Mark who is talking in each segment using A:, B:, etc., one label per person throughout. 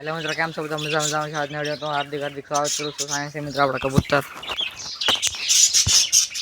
A: એટલે મિત્રો કેમ છો બધા મજા મજામાં છે આજનો વિડીયો તો હાર્દિક હાર્દિક સ્વાગત કરું છું સાયન્સ છે મિત્રો આપણા કબૂતર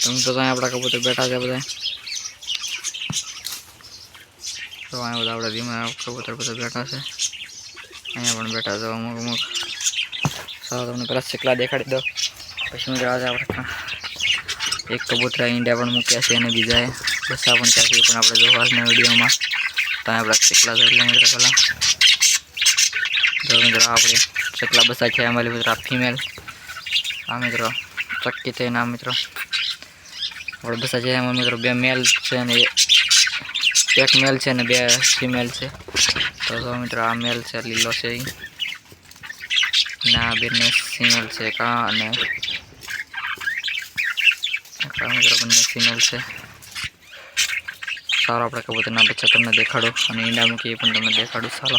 A: તમે તો ત્યાં આપણા કબૂતર બેઠા છે બધા તો અહીંયા બધા આપણા ધીમા કબૂતર બધા બેઠા છે અહીંયા પણ બેઠા છે અમુક અમુક સારા તમને પેલા શેકલા દેખાડી દો પછી મિત્રો આજે આપણે એક કબૂતર ઈંડા પણ મૂક્યા છે અને બીજાએ બસા પણ ચાકી પણ આપણે જો આજના વિડીયોમાં ત્યાં આપણા શેકલા છે એટલે મિત્રો પહેલાં જો મિત્રો આપણે ચકલા બસા છે અમારી મિત્રો આ ફિમેલ આ મિત્રો ચક્કી છે આ મિત્રો. આપણે બસા છે, એમાં મિત્રો બે મેલ છે ને એક મેલ છે ને બે ફિમેલ છે. તો જો મિત્રો આ મેલ છે, લીલો છે. ના બંને ફિમેલ છે કા અને કા મિત્રો બંને ફિમેલ છે. સારો આપણે કબૂતરના બચ્ચા તમને દેખાડો અને ઈંડા મૂકી પણ તમને દેખાડું સારો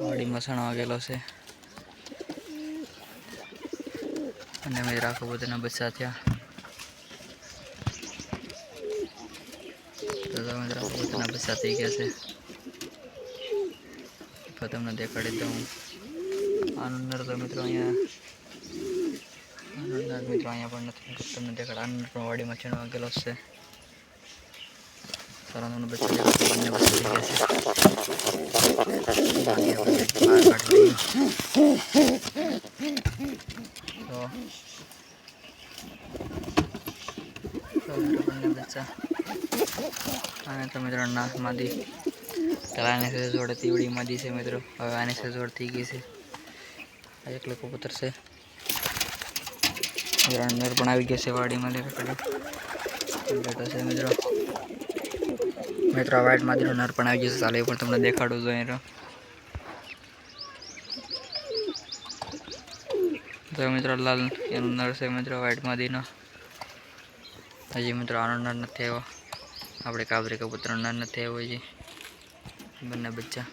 A: વાડીમાં મસાણો ગયેલો છે. અને મેં રાખો બધાના બચ્ચા થયા. તો મિત્રો આ બચ્ચા થઈ ગયા છે. તો તમને દેખાડી દઉં. આનો નર તો મિત્રો અહીંયા આનો મિત્રો અહીંયા પણ નથી. તમને દેખાડ આનો પણ વાડીમાં ચણવા ગયેલો છે. સરવાનું બચ્ચા બંને વસ્તુ થઈ ગયા છે. કાઢી. તો બંને બચ્ચા. અને તો મિત્રો ના માદી. પેલા આને છે જોડે તીવડી માદી છે મિત્રો. હવે આને છે જોડ થઈ ગઈ છે. આ એકલો કબૂતર છે. મિત્રો અંદર પણ આવી ગયા છે વાડીમાં દેખાડો બેઠો છે મિત્રો. મિત્રો વ્હાઈટ માદીનો નર પણ આવી જશે ચાલે એ પણ તમને દેખાડું જોઈએ તો તો મિત્રો લાલ એનો નર છે મિત્રો વ્હાઈટ માદીનો હજી મિત્રો આનો નર નથી આવ્યો આપણે કાબરી કબૂતરનો નર નથી આવ્યો હજી બંને બચ્ચા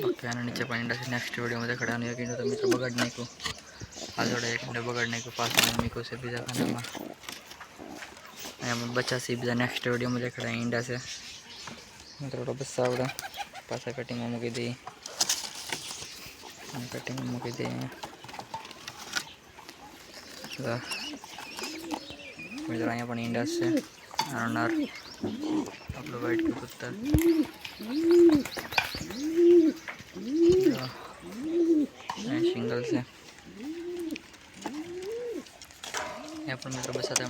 A: બાકી આના નીચે પણ ઈંડા છે નેક્સ્ટ વિડીયોમાં દેખાડવાનું એક ઈંડો તો મિત્રો બગાડ નાખ્યું આ જોડે એક ઈંડો બગાડ નાખ્યું પાછું મૂક્યું છે બીજા ખાનામાં محمود بچہ سیب نیکسٹ ویڈیو مجھے کھڑا ہے انڈا سے۔ تھوڑا بس آوڑا پاسا کٹنگ ہم کی دی۔ ہاں، کٹنگ ہم کی دی۔ مجھے آئیں اپنے انڈا سے۔ انار اپلو وائٹ کے کتا شنگل سے۔ اپنے مطلب بس آتا ہے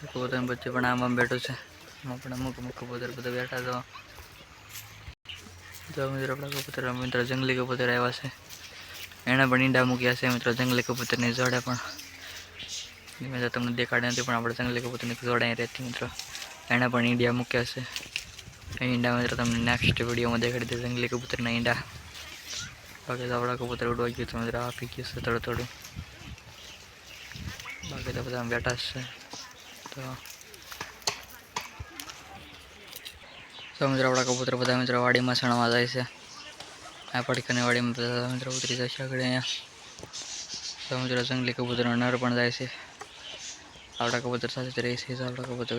A: કબૂતર વચ્ચે પણ આમાં બેઠું છે. આમાં પણ અમુક અમુક કબૂતર બધા બેઠા તો જો મિત્રો, આપણા કબૂતર મિત્રો જંગલી કબૂતર આવ્યા છે. એણે પણ ઈંડા મૂક્યા છે મિત્રો, જંગલી કબૂતરની જોડે પણ. મેં તમને દેખાડ્યા નથી, પણ આપણે જંગલી કબૂતરની જોડે અહીં રહેતી મિત્રો. એણે પણ ઈંડિયા મૂક્યા છે. ઈંડા મિત્રો તમને નેક્સ્ટ વિડીયોમાં દેખાડી દે, જંગલી કબૂતરના ઈંડા. બાકી તો આપણા કબૂતર ઉડવા ગયું તો મિત્રો આપી ગયું છે થોડું થોડું બાકી તો બધા બેઠા છે. તો તો મિત્રો આપણા કબૂતર બધા મિત્રો વાડીમાં સણવા જાય છે આ પડકાની વાડીમાં બધા મિત્રો ઉતરી જશે આગળ અહીંયા તો મિત્રો જંગલી કબૂતરનો નર પણ જાય છે આપણા કબૂતર સાથે જ રહી છે તો આપણા કબૂતર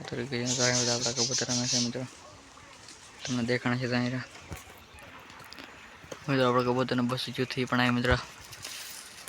A: થોડીક ઘણા બધા આપણા કબૂતર રમે છે મિત્રો તમને દેખાણ છે ત્યાં મિત્રો આપણા કબૂતરને બસ જૂથી પણ આ મિત્રો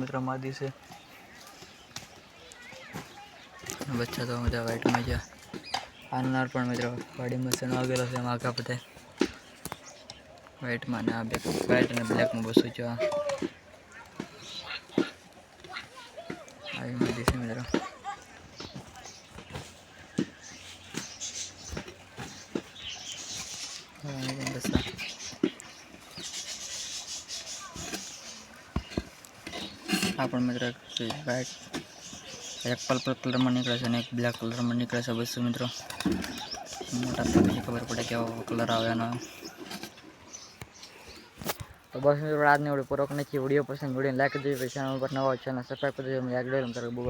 A: મિત્રો માદી છે. બચ્ચા તો બધા વ્હાઇટમાં છે આનાર પણ મિત્રો વાડી મસાનો આગેલો છે એમાં આગા બધા. વ્હાઇટમાં ને આ બે વ્હાઇટ અને બ્લેકમાં બસું છે. આવી માદી છે મિત્રો હા, એ પણ બસ આ. આ પણ મિત્ર વ્હાઇટ એક પર્પલ કલરમાં નીકળે છે અને એક બ્લેક કલરમાં નીકળે છે બસ મિત્રો. મોટા પછી ખબર પડે કેવો કલર આવે એનો તો બસ મિત્રો, આજની વીડિયો પૂરો નથી વીડિયો પસંદ વીડિયો લાઈક કરી દેજો ચેનલ પર નવા અને સબસ્ક્રાઈબ કરી દેજો. તારે બહુ